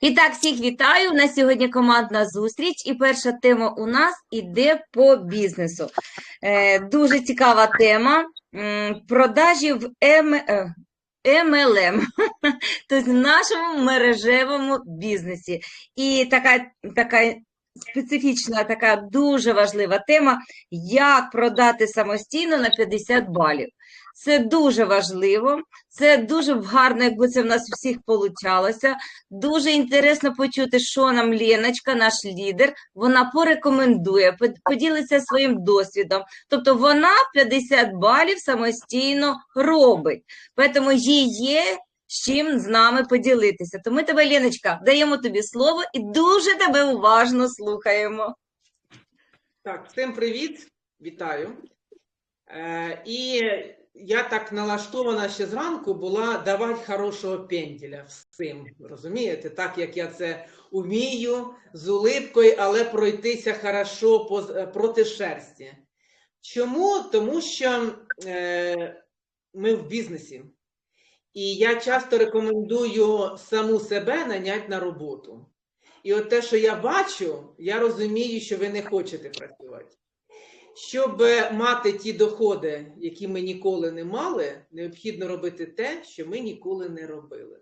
І так, всіх вітаю. У нас сьогодні командна зустріч, і перша тема у нас іде по бізнесу. Е, дуже цікава тема. Продажі в М... е, MLM, тобто в нашому мережевому бізнесі. І така, така специфічна, така дуже важлива тема, як продати самостійно на 50 балів. Це дуже важливо, це дуже гарно, якби це в нас всіх получалося. Дуже інтересно почути, що нам Леночка, наш лідер, вона порекомендує, под- поділиться своїм досвідом. Тобто вона 50 балів самостійно робить. Тому їй є з чим з нами поділитися. Тому тебе, Леночка, даємо тобі слово і дуже тебе уважно слухаємо. Так, всім привіт, вітаю. Е, і я так налаштована ще зранку була давати хорошого пенділя всім. Розумієте? Так як я це вмію з улипкою, але пройтися хорошо проти шерсті. Чому? Тому що е, ми в бізнесі. І я часто рекомендую саму себе наняти на роботу. І от те, що я бачу, я розумію, що ви не хочете працювати. Щоб мати ті доходи, які ми ніколи не мали, необхідно робити те, що ми ніколи не робили.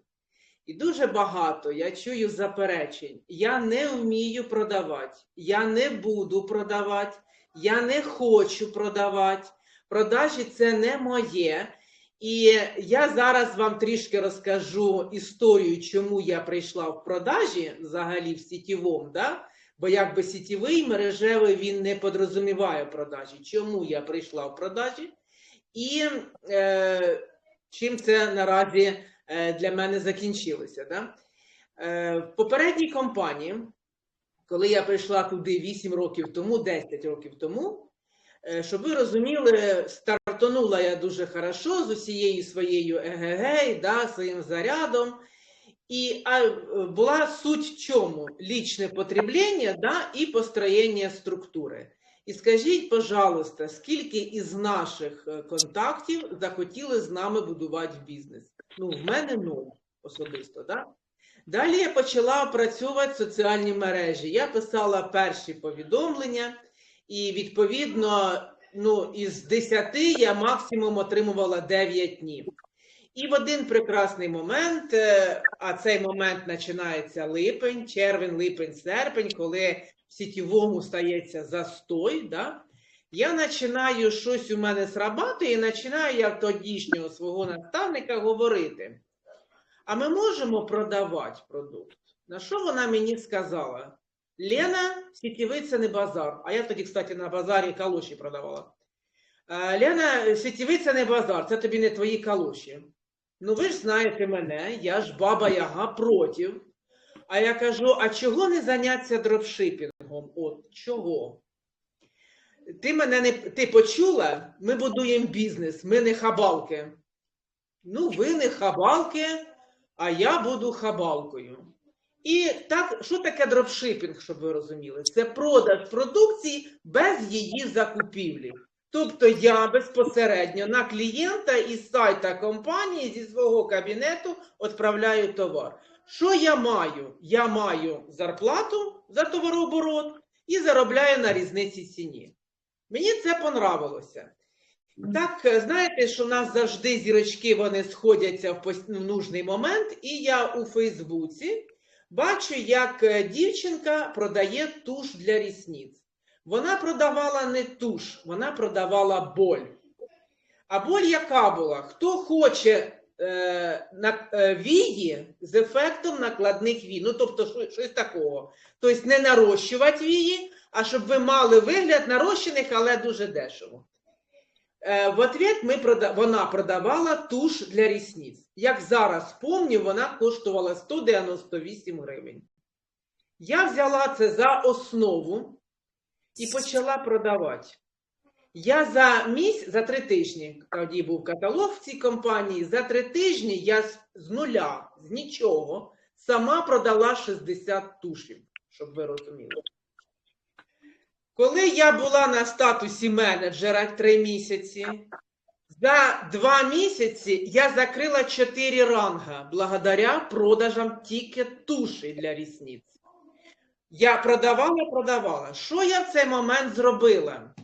І дуже багато я чую заперечень. Я не вмію продавати, я не буду продавати, я не хочу продавати. Продажі це не моє. І я зараз вам трішки розкажу історію, чому я прийшла в продажі взагалі в сітєвому, да? Бо якби сітєвий мережевий він не подрозуміває продажі. Чому я прийшла в продажі? І е, чим це наразі е, для мене закінчилося? Да? Е, в попередній компанії, коли я прийшла туди 8 років тому, 10 років тому, Е, Щоб ви розуміли, стартанула я дуже хорошо з усією своєю егегей, да, своїм зарядом. І а, е, була суть в чому? Лічне потреблення да, і построєння структури. І скажіть, пожалуйста, скільки із наших е, контактів захотіли з нами будувати бізнес? Ну, в мене нуль особисто. Да? Далі я почала працювати в соціальній мережі. Я писала перші повідомлення. І відповідно, ну, із 10 я максимум отримувала 9 днів. І в один прекрасний момент, е, а цей момент починається липень, червень, липень, серпень, коли в сітєвому стається застой, да? я починаю щось у мене срабати, і починаю я тодішнього свого наставника говорити: а ми можемо продавати продукт? На що вона мені сказала? Лена, сітєвий це не базар. А я тоді, кстати, на базарі калоші продавала. Е, Лена, сітєвий це не базар, це тобі не твої калоші. Ну ви ж знаєте мене, я ж баба Яга проти. А я кажу: а чого не зайнятися дропшипінгом? От чого? Ти мене не ти почула? Ми будуємо бізнес, ми не хабалки. Ну, ви не хабалки, а я буду хабалкою. І так, що таке дропшипінг, щоб ви розуміли? Це продаж продукції без її закупівлі. Тобто я безпосередньо на клієнта із сайта компанії зі свого кабінету відправляю товар. Що я маю? Я маю зарплату за товарооборот і заробляю на різниці ціні. Мені це понравилося. Так, е, знаєте, що у нас завжди зірочки вони сходяться в пос- нужний момент, і я у Фейсбуці бачу, як е, дівчинка продає туш для рісниць. Вона продавала не туш, вона продавала боль. А боль яка була? Хто хоче е, на, е, вії з ефектом накладних вій? Ну, тобто, що- щось такого. Тобто не нарощувати вії, а щоб ви мали вигляд нарощених, але дуже дешево. Е, в ответ ми прода... вона продавала туш для рісниць. Як зараз пам'ятаю, вона коштувала 198 гривень. Я взяла це за основу і почала продавати. Я за місяць, за три тижні, тоді був каталог в цій компанії, за три тижні я з, нуля, з нічого, сама продала 60 тушів, щоб ви розуміли. Коли я була на статусі менеджера три місяці, За два місяці я закрила чотири ранга благодаря продажам тільки туші для рісниць. Я продавала, продавала. Що я в цей момент зробила?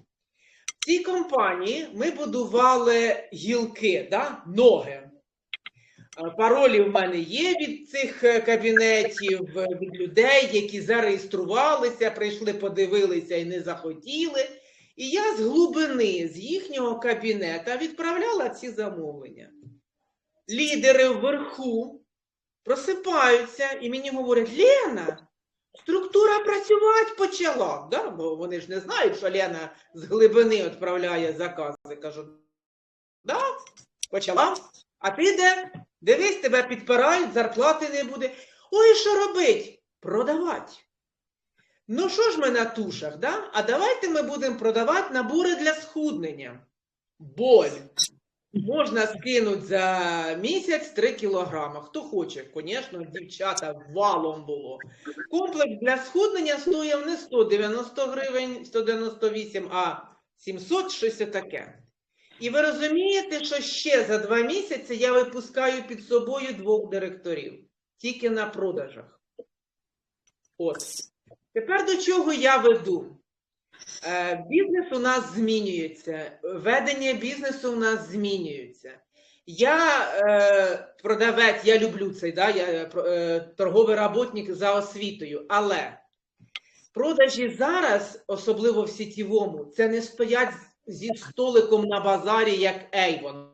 В цій компанії ми будували гілки, да? ноги. Е, Паролі в мене є від цих е, кабінетів, е, від людей, які зареєструвалися, прийшли, подивилися і не захотіли. І я з глибини, з їхнього кабінета відправляла ці замовлення. Лідери вверху просипаються і мені говорять: Лена, структура працювати почала. Да? Бо вони ж не знають, що Лена з глибини відправляє закази. Кажу, да, почала. А ти де? Дивись, тебе підпирають, зарплати не буде. Ой, що робить? Продавати. Ну що ж ми на тушах, да? А давайте ми будемо продавати набори для схуднення. Боль. Можна скинути за місяць 3 кілограма. Хто хоче, звісно, дівчата валом було. Комплекс для схуднення стоїв не 190 гривень, 198, а 700 щось таке. І ви розумієте, що ще за два місяці я випускаю під собою двох директорів. Тільки на продажах. От. Тепер до чого я веду? Е, Бізнес у нас змінюється, ведення бізнесу у нас змінюється. Я е, продавець, я люблю цей, да, я е, е, торговий работник за освітою, але продажі зараз, особливо в сітєвому, це не стоять зі столиком на базарі, як Ейвон.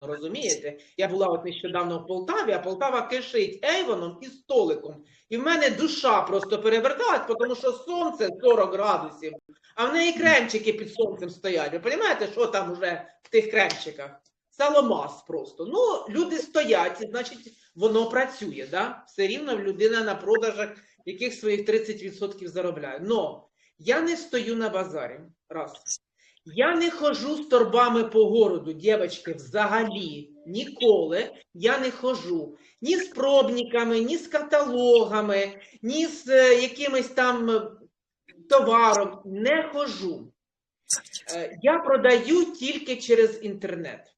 Розумієте? Я була от нещодавно в Полтаві, а Полтава кишить Ейвоном і столиком. І в мене душа просто переверталась, тому що сонце 40 градусів, а в неї кремчики під сонцем стоять. Ви розумієте, що там уже в тих кремчиках? Саломас просто. Ну, люди стоять, і, значить, воно працює. Да? Все рівно людина на продажах, яких своїх 30% заробляє. Но я не стою на базарі. Раз. Я не хожу з торбами по городу, дівчатки, взагалі. Ніколи я не хожу ні з пробниками, ні з каталогами, ні з е, якимось там товаром. Не хожу. Е, Я продаю тільки через інтернет.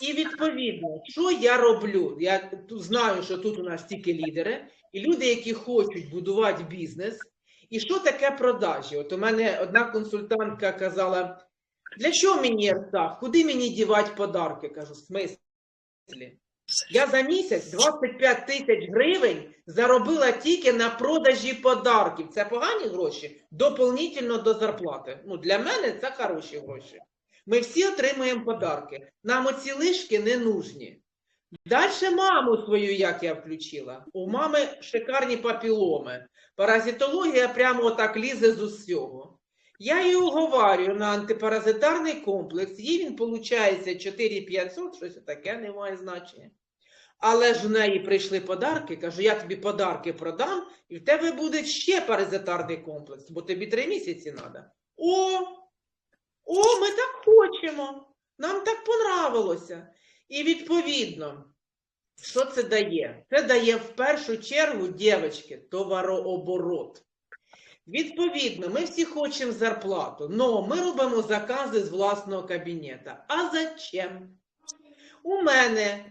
І відповідно, що я роблю? Я знаю, що тут у нас тільки лідери, і люди, які хочуть будувати бізнес. І що таке продажі? От у мене одна консультантка казала: для чого мені так? Куди мені дівати подарки? Кажу, смислі? Я за місяць 25 тисяч гривень заробила тільки на продажі подарків. Це погані гроші, дополнительно до зарплати. Ну, для мене це хороші гроші. Ми всі отримуємо подарки. Нам оці лишки не нужні. Далі маму свою, як я включила. У мами шикарні папіломи. Паразитологія прямо отак лізе з усього. Я її уговарюю на антипаразитарний комплекс, їй він виходить 4500, щось таке не має значення. Але ж в неї прийшли подарки, кажу, я тобі подарки продам, і в тебе буде ще паразитарний комплекс, бо тобі три місяці треба. О, о, ми так хочемо. Нам так понравилося. І відповідно, що це дає? Це дає в першу чергу, дівчатки, товарооборот. Відповідно, ми всі хочемо зарплату, але ми робимо закази з власного кабінета. А зачем? У мене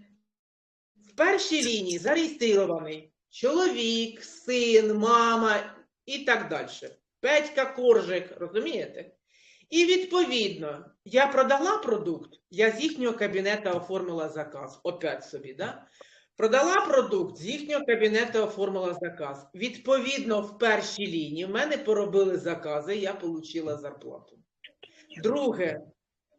в першій лінії зареєстрований чоловік, син, мама і так далі. Петька Коржик, розумієте? І відповідно, я продала продукт, я з їхнього кабінету оформила заказ. Опять собі, да? Продала продукт, з їхнього кабінету оформила заказ. Відповідно, в першій лінії в мене поробили закази, я отримала зарплату. Друге,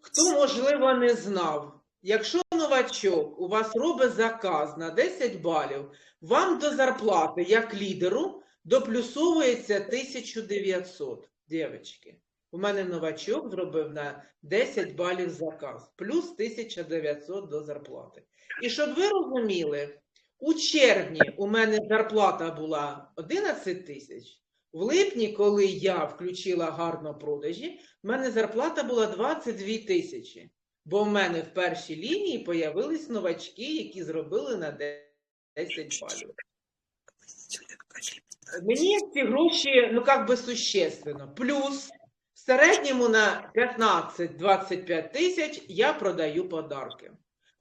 хто, можливо, не знав, якщо новачок у вас робить заказ на 10 балів, вам до зарплати як лідеру доплюсовується 1900, дівчатки. У мене новачок зробив на 10 балів заказ, плюс 1900 до зарплати. І щоб ви розуміли, у червні у мене зарплата була 11 тисяч. В липні, коли я включила гарно продажі, в мене зарплата була 22 тисячі. Бо в мене в першій лінії появились новачки, які зробили на 10 балів. Мені ці гроші, ну як би существенно. Плюс в середньому на 15-25 тисяч я продаю подарки.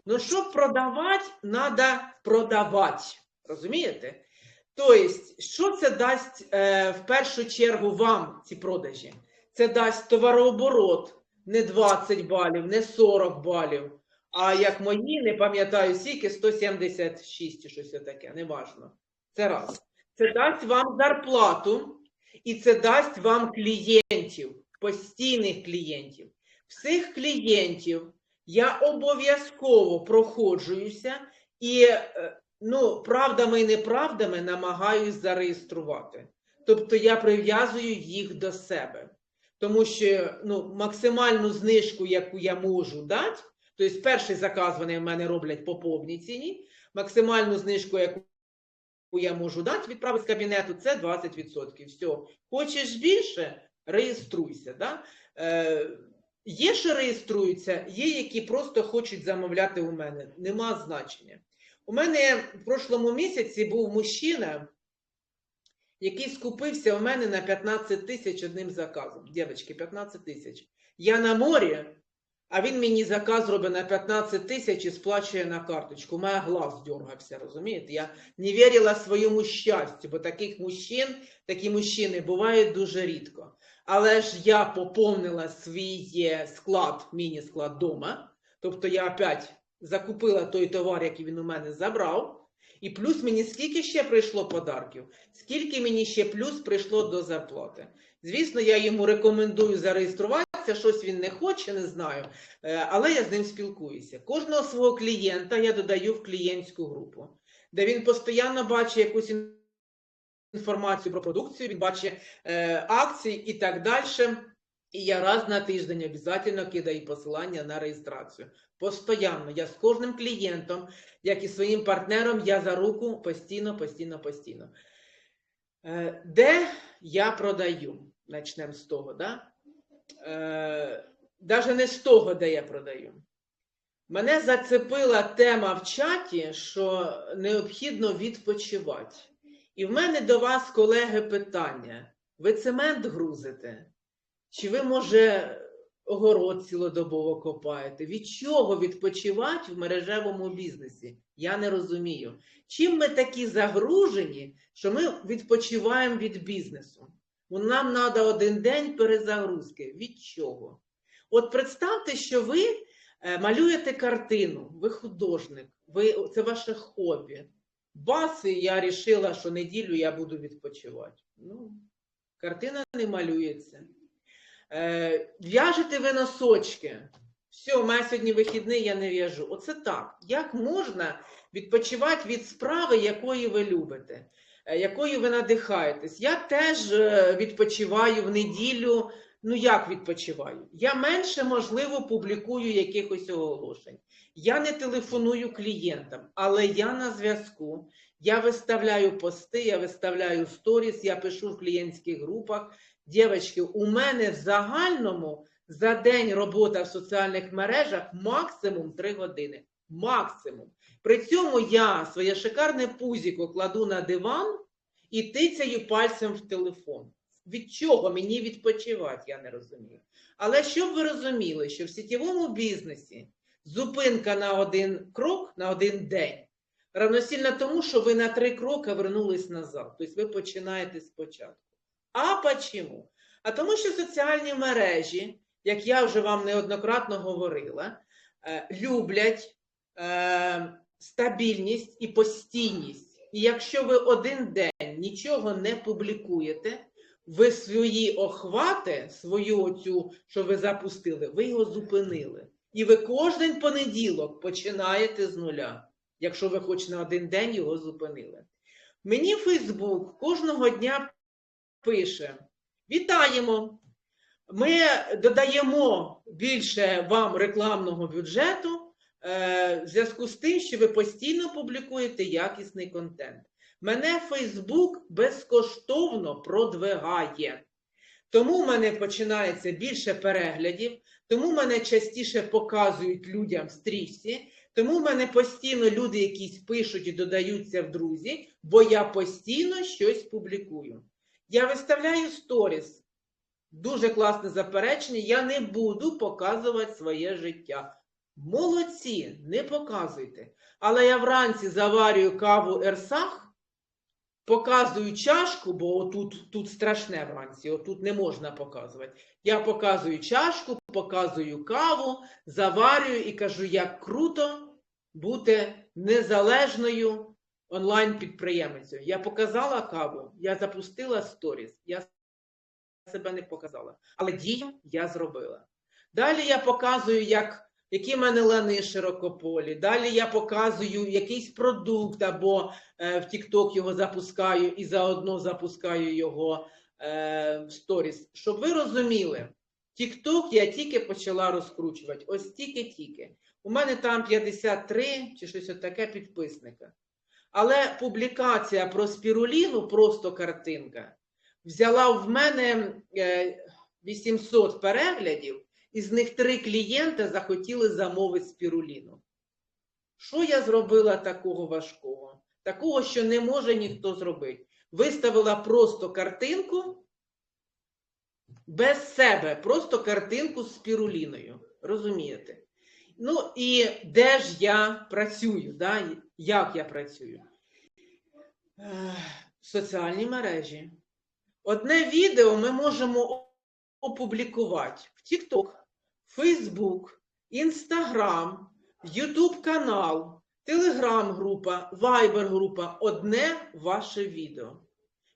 Ну, щоб продавати, треба продавати. Розумієте? Тобто, що це дасть е, в першу чергу вам ці продажі? Це дасть товарооборот не 20 балів, не 40 балів, а як мої, не пам'ятаю скільки, 176 чи щось таке, неважно. Це раз. Це дасть вам зарплату і це дасть вам клієнтів, постійних клієнтів. Всіх клієнтів я обов'язково проходжуюся і, е, ну, правдами і неправдами намагаюсь зареєструвати. Тобто я прив'язую їх до себе. Тому що ну, максимальну знижку, яку я можу дати, тобто перший заказ вони в мене роблять по повній ціні, максимальну знижку, яку я можу дати, відправити з кабінету, це 20%. Все. Хочеш більше, реєструйся. Да? Е, є, що реєструються, є, які просто хочуть замовляти у мене. Нема значення. У мене в прошлому місяці був мужчина, який скупився у мене на 15 тисяч одним заказом. Дівчатки, 15 тисяч. Я на морі, а він мені заказ робить на 15 тисяч і сплачує на карточку. Мене глаз дергався, розумієте? Я не вірила своєму щастю, бо таких мужчин, такі мужчини бувають дуже рідко. Але ж я поповнила свій е, склад, міні-склад дома. Тобто я опять закупила той товар, який він у мене забрав. І плюс мені скільки ще прийшло подарків, скільки мені ще плюс прийшло до зарплати. Звісно, я йому рекомендую зареєструватися, щось він не хоче, не знаю, е, але я з ним спілкуюся. Кожного свого клієнта я додаю в клієнтську групу, де він постійно бачить якусь інформацію про продукцію, він бачить е, акції і так далі. І я раз на тиждень обов'язково кидаю посилання на реєстрацію. Постоянно. Я з кожним клієнтом, як і своїм партнером, я за руку постійно, постійно, постійно. Е, Де я продаю? Начнемо з того, да? Е, Даже не з того, де я продаю. Мене зацепила тема в чаті, що необхідно відпочивати. І в мене до вас, колеги, питання: ви цемент грузите? Чи ви, може, огород цілодобово копаєте? Від чого відпочивати в мережевому бізнесі? Я не розумію. Чим ми такі загружені, що ми відпочиваємо від бізнесу? Ну, Нам треба один день перезагрузки. Від чого? От представте, що ви е, малюєте картину, ви художник, ви, це ваше хобі. Бас, і я вирішила, що неділю я буду відпочивати. Ну, картина не малюється. Е, в'яжете ви носочки. Все, у мене сьогодні вихідний, я не в'яжу. Оце так. Як можна відпочивати від справи, якої ви любите, е, якою ви надихаєтесь? Я теж е, відпочиваю в неділю. Ну, як відпочиваю? Я менше, можливо, публікую якихось оголошень. Я не телефоную клієнтам, але я на зв'язку. Я виставляю пости, я виставляю сторіс, я пишу в клієнтських групах. Дівчатки, у мене в загальному за день робота в соціальних мережах максимум 3 години. Максимум. При цьому я своє шикарне пузіко кладу на диван і тицяю пальцем в телефон. Від чого мені відпочивати, я не розумію. Але щоб ви розуміли, що в сітєвому бізнесі зупинка на один крок, на один день, равносильно тому, що ви на три кроки вернулись назад. Тобто ви починаєте спочатку. А чому? А тому, що соціальні мережі, як я вже вам неоднократно говорила, е, люблять е, стабільність і постійність. І якщо ви один день нічого не публікуєте, ви свої охвати, свою оцю, що ви запустили, ви його зупинили. І ви кожен понеділок починаєте з нуля, якщо ви хоч на один день його зупинили. Мені Фейсбук кожного дня пише: Вітаємо! Ми додаємо більше вам рекламного бюджету е, в зв'язку з тим, що ви постійно публікуєте якісний контент. Мене Фейсбук безкоштовно продвигає. Тому в мене починається більше переглядів, тому мене частіше показують людям стрічці, тому в мене постійно люди якісь пишуть і додаються в друзі, бо я постійно щось публікую. Я виставляю сторіс. Дуже класне заперечення. Я не буду показувати своє життя. Молодці, не показуйте. Але я вранці заварюю каву Ерсах, показую чашку, бо отут тут страшне вранці, отут не можна показувати. Я показую чашку, показую каву, заварюю і кажу, як круто бути незалежною онлайн-підприємицею. Я показала каву, я запустила сторіс, я себе не показала, але дію я зробила. Далі я показую, як, які в мене лани широкополі. Далі я показую якийсь продукт або е, в TikTok його запускаю і заодно запускаю його е, в сторіс. Щоб ви розуміли, TikTok я тільки почала розкручувати. Ось тільки-тільки. У мене там 53 чи щось таке підписника. Але публікація про спіруліну, просто картинка, взяла в мене е, 800 переглядів, із них три клієнти захотіли замовити спіруліну. Що я зробила такого важкого? Такого, що не може ніхто зробити. Виставила просто картинку без себе, просто картинку з спіруліною. Розумієте? Ну і де ж я працюю? Да? Як я працюю? Ех, В соціальній мережі. Одне відео ми можемо опублікувати в TikTok, Facebook, Instagram, YouTube канал, Telegram група, Viber група. Одне ваше відео.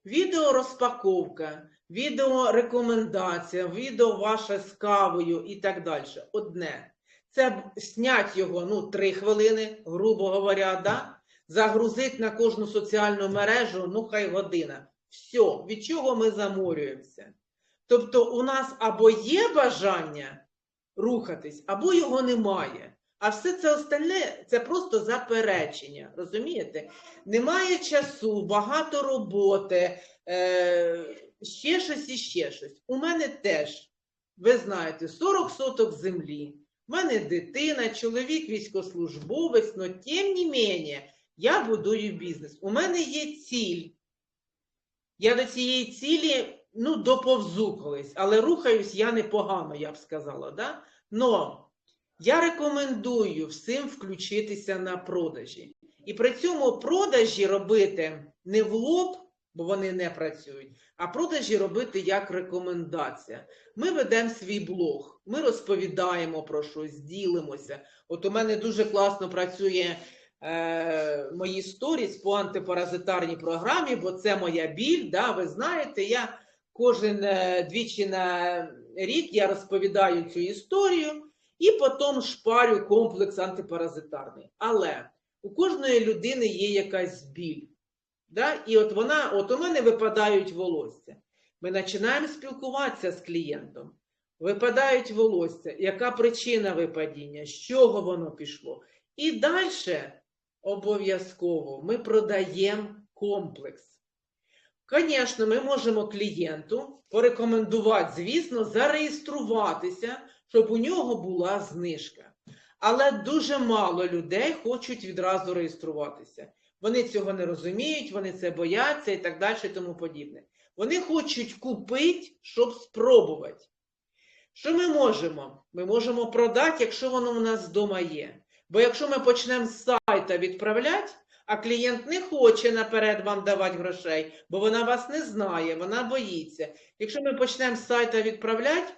Відео розпаковка, відео рекомендація, відео ваше з кавою і так далі. Одне. Це снять його ну, 3 хвилини, грубо говоря, да? загрузити на кожну соціальну мережу, ну хай година. Все, від чого ми заморюємося? Тобто у нас або є бажання рухатись, або його немає. А все це остальне це просто заперечення. Розумієте? Немає часу, багато роботи, е, ще щось і ще щось. У мене теж, ви знаєте, 40 соток землі. У мене дитина, чоловік військовослужбовець, але тим не менше, я будую бізнес. У мене є ціль. Я до цієї цілі ну, доповзу колись, але рухаюсь я непогано, я б сказала. Да? Но я рекомендую всім включитися на продажі. І при цьому продажі робити не в лоб, бо вони не працюють, а продажі робити як рекомендація. Ми ведемо свій блог, ми розповідаємо про щось, ділимося. От у мене дуже класно працює е, мої сторіс по антипаразитарній програмі, бо це моя біль. Да? Ви знаєте, я кожен е, двічі на рік я розповідаю цю історію і потім шпарю комплекс антипаразитарний. Але у кожної людини є якась біль. Да? І от вона, от у мене випадають волосся. Ми починаємо спілкуватися з клієнтом. Випадають волосся, яка причина випадіння, з чого воно пішло. І далі обов'язково ми продаємо комплекс. Звісно, ми можемо клієнту порекомендувати, звісно, зареєструватися, щоб у нього була знижка. Але дуже мало людей хочуть відразу реєструватися. Вони цього не розуміють, вони це бояться і так далі, і тому подібне. Вони хочуть купити, щоб спробувати. Що ми можемо? Ми можемо продати, якщо воно у нас вдома є. Бо якщо ми почнемо з сайта відправляти, а клієнт не хоче наперед вам давати грошей, бо вона вас не знає, вона боїться. Якщо ми почнемо з сайта відправляти,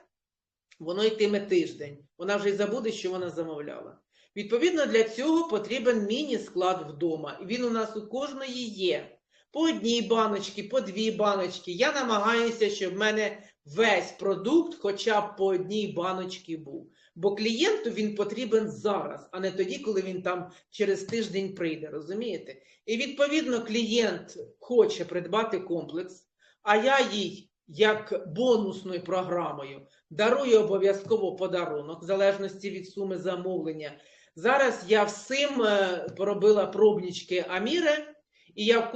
воно йтиме тиждень. Вона вже й забуде, що вона замовляла. Відповідно, для цього потрібен міні-склад вдома. Він у нас у кожної є. По одній баночці, по дві баночки. Я намагаюся, щоб в мене весь продукт хоча б по одній баночці був. Бо клієнту він потрібен зараз, а не тоді, коли він там через тиждень прийде. Розумієте? І відповідно клієнт хоче придбати комплекс, а я їй, як бонусною програмою, дарую обов'язково подарунок, в залежності від суми замовлення. Зараз я всім е, поробила пробнички Аміри, і я в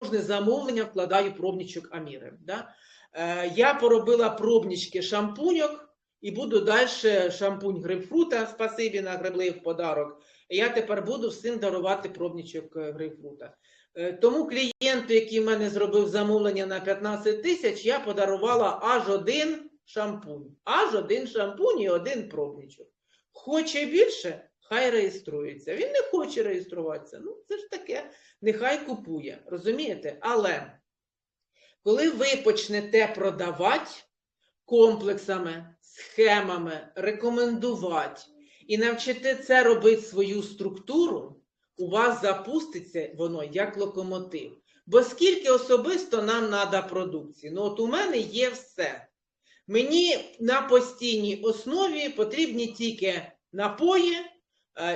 кожне замовлення вкладаю пробничок Аміри. Да? Е, Я поробила пробнички шампуньок і буду далі шампунь грейпфрута, спасибі на грибли в подарок. Я тепер буду всім дарувати пробничок е, грейпфрута. Тому клієнту, який в мене зробив замовлення на 15 тисяч, я подарувала аж один шампунь. Аж один шампунь і один пробничок. Хоче більше, хай реєструється. Він не хоче реєструватися. Ну, це ж таке, нехай купує. Розумієте? Але коли ви почнете продавати комплексами, схемами, рекомендувати і навчите це робити свою структуру, у вас запуститься воно як локомотив. Бо скільки особисто нам треба продукції? Ну, от у мене є все. Мені на постійній основі потрібні тільки напої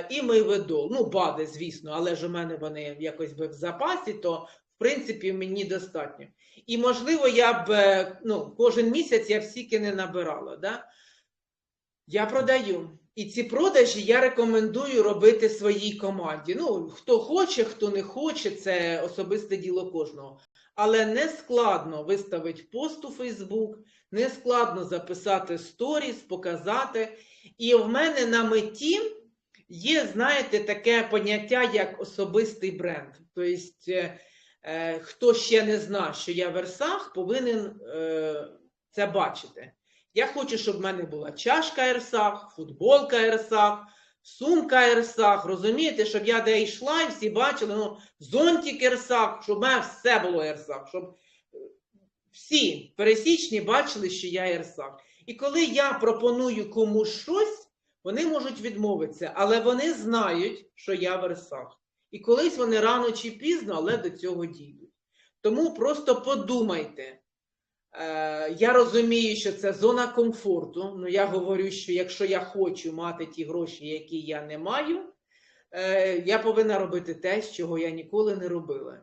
і мивидол. Ну, бади, звісно, але ж у мене вони якось би в запасі, то в принципі мені достатньо. І можливо, я б е, ну, кожен місяць я всіки не набирала. Да? Я продаю. І ці продажі я рекомендую робити своїй команді. Ну, хто хоче, хто не хоче, це особисте діло кожного. Але не складно виставити пост у Фейсбук, не складно записати сторіс, показати. І в мене на меті є, знаєте, таке поняття, як особистий бренд. Тобто, е, е, хто ще не знає, що я Версах, повинен е, це бачити. Я хочу, щоб в мене була чашка Ерсах, футболка Ерсах, сумка Ерсах, розумієте, щоб я де йшла і всі бачили, ну, зонтик Ерсах, щоб в мене все було Ерсах, щоб всі пересічні бачили, що я Ерсах. І коли я пропоную комусь щось, вони можуть відмовитися, але вони знають, що я Версах. І колись вони рано чи пізно, але до цього дійдуть. Тому просто подумайте. Е, Я розумію, що це зона комфорту. Ну я говорю, що якщо я хочу мати ті гроші, які я не маю, е, я повинна робити те, чого я ніколи не робила.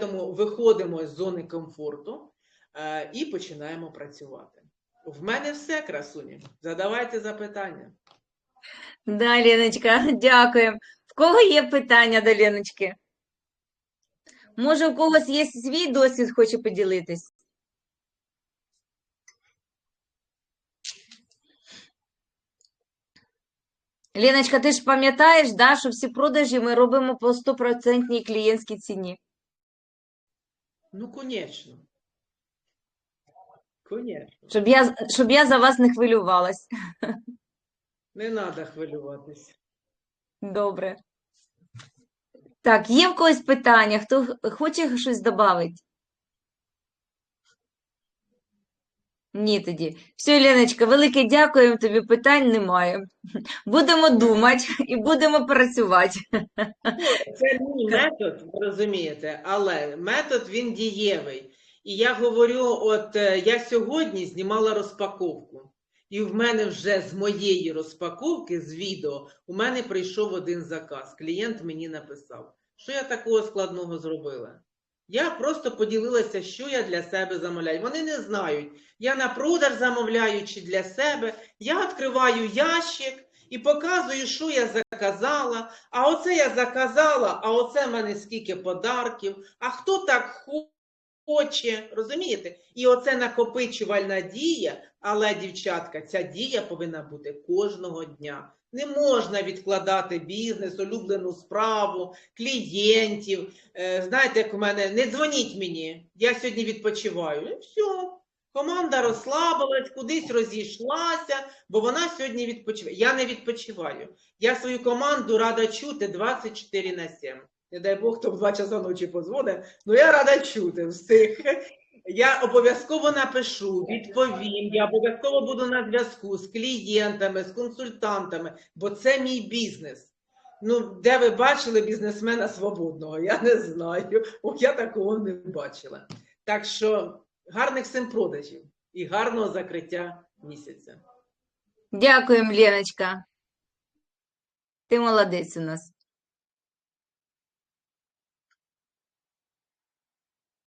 Тому виходимо з зони комфорту е, і починаємо працювати. В мене все, красуні. Задавайте запитання. Да, Леночка, дякуємо. В кого є питання до Леночки? Може, у когось є свій досвід, хоче поділитись? Леночка, ти ж пам'ятаєш, да, що всі продажі ми робимо по 100% клієнтській ціні? Ну, конечно. Конечно. Щоб я, щоб я за вас не хвилювалась. Не треба хвилюватися. Добре. Так, є в когось питання? Хто хоче щось додати? Ні, тоді. Все, Леночка, велике дякуємо тобі, питань немає. Будемо думати і будемо працювати. Це мій метод, розумієте, але метод він дієвий. І я говорю: от е, я сьогодні знімала розпаковку, і в мене вже з моєї розпаковки, з відео, у мене прийшов один заказ. Клієнт мені написав, що я такого складного зробила. Я просто поділилася, що я для себе замовляю. Вони не знають, я на продаж замовляю чи для себе. Я відкриваю ящик і показую, що я заказала. А оце я заказала, а оце в мене скільки подарків. А хто так хо- хоче, розумієте? І оце накопичувальна дія, але, дівчатка, ця дія повинна бути кожного дня. Не можна відкладати бізнес, улюблену справу, клієнтів. Е, знаєте, як у мене, не дзвоніть мені, я сьогодні відпочиваю. І все. Команда розслабилась, кудись розійшлася, бо вона сьогодні відпочиває. Я не відпочиваю. Я свою команду рада чути 24 на 7. Не дай Бог, хто в 2 часа ночі позвонить, ну я рада чути всіх. Я обов'язково напишу, відповім, я обов'язково буду на зв'язку з клієнтами, з консультантами, бо це мій бізнес. Ну, де ви бачили бізнесмена свободного? Я не знаю. О, я такого не бачила. Так що гарних всім продажів і гарного закриття місяця. Дякуємо, Леночка. Ти молодець у нас.